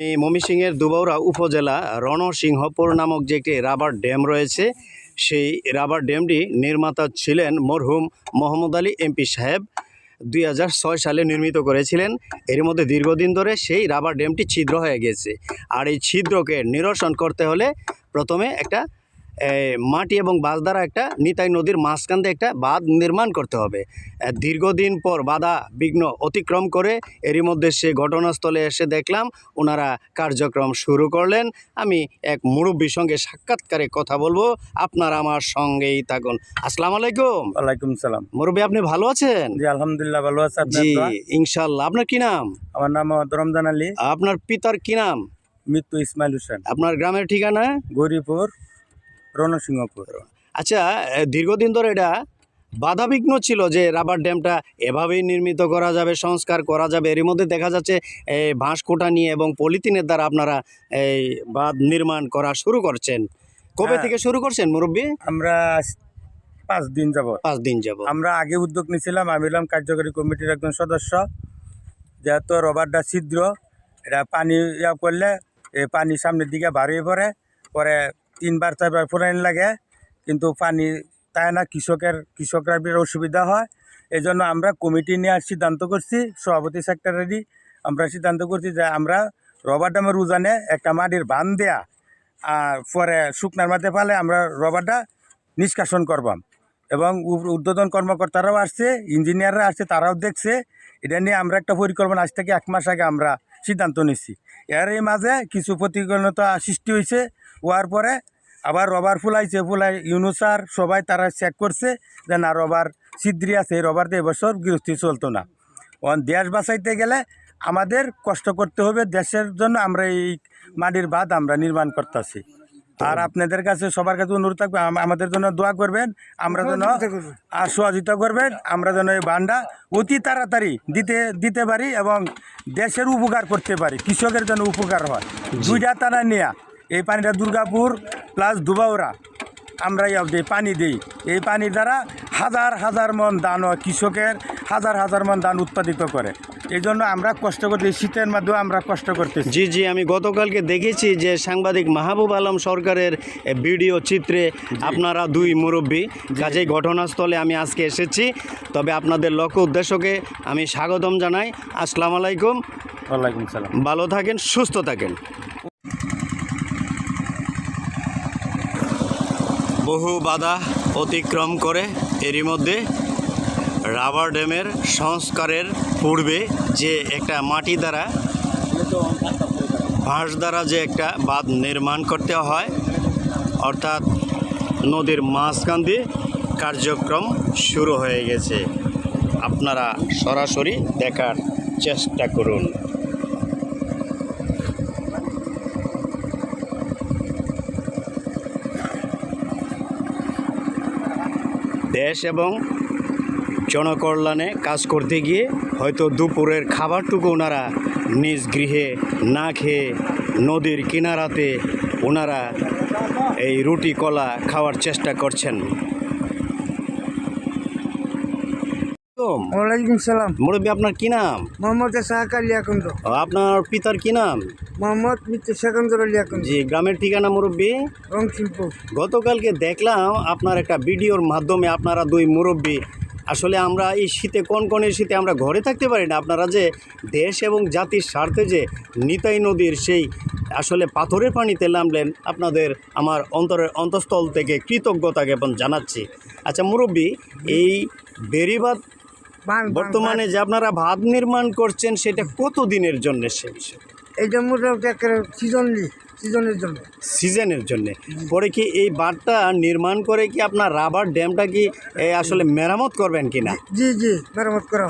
ময়মনসিংহের দুবৌরা উপজেলা রণসিংহপুর নামক যে একটি রাবার ড্যাম রয়েছে, সেই রাবার ড্যামটি নির্মাতা ছিলেন মরহুম মোহাম্মদ আলী এমপি সাহেব। দুই হাজার ছয় সালে নির্মিত করেছিলেন। এর মধ্যে দীর্ঘদিন ধরে সেই রাবার ড্যামটি ছিদ্র হয়ে গেছে। আর এই ছিদ্রকে নিরসন করতে হলে প্রথমে একটা মাটি এবং বাঁশ দ্বারা একটা নিতাই নদীর মাঝখান দিয়ে একটা বাঁধ নির্মাণ করতে হবে। দীর্ঘদিন পর বাধা বিঘ্ন অতিক্রম করে এরই মধ্যে সে ঘটনাস্থলে এসে দেখলাম ওনারা কার্যক্রম শুরু করলেন। আমি এক মুরব্বীর সঙ্গে সাক্ষাৎকারে কথা বলব আপনারা আমার সঙ্গেই থাকুন। আসসালাম আলাইকুম। ওয়ালাইকুম সালাম। মুরব্বী আপনি ভালো আছেন? জি আলহামদুলিল্লাহ ভালো আছে। আপনার জি ইনশাল্লাহ আপনার কি নাম? আমার নাম রমজান আলী। আপনার পিতার কি নাম? মৃত্যু ইসমাইল হোসেন। আপনার গ্রামের ঠিকানা? গৌরীপুর। রণসিংহপুর আচ্ছা দীর্ঘদিন ধরে এটা বাধাবিঘ্ন ছিল যে রাবার ড্যামটা এভাবেই নির্মিত করা যাবে সংস্কার করা যাবে। এরই মধ্যে দেখা যাচ্ছে এই বাঁশ কোটা নিয়ে এবং পলিথিনের দ্বারা আপনারা এই বাঁধ নির্মাণ করা শুরু করছেন। কবে হ্যাঁ। থেকে শুরু করছেন মুরব্বী? আমরা পাঁচ দিন যাব পাঁচ দিন যাব আমরা আগে উদ্যোগ নিয়েছিলাম আমি হলাম কার্যকরী কমিটির একজন সদস্য। যেহেতু রবারটা ছিদ্র এটা পানি ইয়া করলে এই পানি সামনের দিকে বার হয়ে পড়ে পরে তিনবার, চারবার ফুরাইন লাগে, কিন্তু পানি তাই না, কৃষকের, কৃষকরা বিরাট অসুবিধা হয়। এই জন্য আমরা কমিটি নিয়ে সিদ্ধান্ত করছি, সভাপতি সেক্রেটারি আমরা সিদ্ধান্ত করছি যে আমরা রবার ড্যামের উজানে একটা মাটির বান দেয়া, আর পরে শুকনার মাঠে পালে আমরা রবারটা নিষ্কাশন করবাম। এবং উদ্বোধন কর্মকর্তারাও আসছে, ইঞ্জিনিয়াররা আসছে, তারাও দেখছে। এটা নিয়ে আমরা একটা পরিকল্পনা, আজ থেকে এক মাস আগে আমরা সিদ্ধান্ত নিচ্ছি এর এই মাঝে কিছু প্রতিকূলতা সৃষ্টি হয়েছে হওয়ার পরে আবার রবার ফুলাইছে ফুলাই ইউনুসার সবাই তারা চেক করছে যে না রবার ছিদ্রি আছে এই রবার দিয়ে এবছর গৃহস্থী চলতো না। দেশ বাঁচাইতে গেলে আমাদের কষ্ট করতে হবে দেশের জন্য আমরা এই মাটির বাঁধ আমরা নির্মাণ করতেছি। আর আপনাদের কাছে সবার কাছে অনুরোধ থাকবে আমাদের জন্য দোয়া করবেন আমরা যেন আর সহযোগিতা করবেন আমরা যেন এই বান্ডা অতি তাড়াতাড়ি দিতে দিতে পারি এবং দেশের উপকার করতে পারি কৃষকের জন্য উপকার হয়। দুইটা তারা নেয়া এই পানিটা দুর্গাপুর প্লাস দুবাউরা। আমরা এই পানি দিই। এই পানির দ্বারা হাজার হাজার মন হয় কৃষকের হাজার হাজার মন ধান উৎপাদিত করে। এই জন্য আমরা কষ্ট করতে শীতের মাধ্যমে আমরা কষ্ট করতেছি। জি জি আমি গতকালকে দেখেছি যে সাংবাদিক মাহবুব আলম সরকারের ভিডিও চিত্রে আপনারা দুই মুরব্বী কাজেই ঘটনাস্থলে আমি আজকে এসেছি। তবে আপনাদের লক্ষ্য উদ্দেশ্যকে আমি স্বাগতম জানাই। আসসালামু আলাইকুম। ওয়ালাইকুম সালাম। ভালো থাকেন সুস্থ থাকেন। বহু বাধা অতিক্রম করে। এরই মধ্যে রাবার ড্যামের সংস্কারের পূর্বে যে একটা মাটি দ্বারা বাঁশ দ্বারা যে একটা বাঁধ নির্মাণ করতে হয়, অর্থাৎ নদীর মাঝখান দিয়ে কার্যক্রম শুরু হয়ে গেছে। আপনারা সরাসরি দেখার চেষ্টা করুন। দেশ এবং জনকল্যাণে কাজ করতে গিয়ে হয়তো দুপুরের খাবারটুকু ওনারা নিজ গৃহে না খেয়ে নদীর কিনারাতে ওনারা এই রুটি কলা খাওয়ার চেষ্টা করছেন। ওয়ালাইকুম সালাম। মুরব্বী আপনার কি নাম? মোহাম্মদ সাহাক আলী আপনার পিতার কি নাম? মোহাম্মদ মিত্র সেকেন্দ্র আলী জি গ্রামের ঠিকানা মুরব্বী? রংশিল্পুর গতকালকে দেখলাম আপনার একটা ভিডিওর মাধ্যমে আপনারা দুই মুরব্বী আসলে আমরা এই শীতে কোন কোন শীতে আমরা ঘরে থাকতে পারি না আপনারা যে দেশ এবং জাতির স্বার্থে যে নিতাই নদীর সেই আসলে পাথরের পানিতে নামলেন আপনাদের আমার অন্তরের অন্তঃস্থল থেকে কৃতজ্ঞতা জ্ঞাপন জানাচ্ছি। আচ্ছা মুরব্বী এই বেরিবাদ বর্তমানে যে আপনারা ভাত নির্মাণ করছেন সেটা কত দিনের জন্য সে বিষয় মোটামুটি সিজনলি সিজনের জন্য। সিজনের জন্য। পরে কি এই বাঁধটা নির্মাণ করে কি আপনার রাবার ড্যামটা কি আসলে মেরামত করবেন কিনা? জি জি মেরামত করা হবে।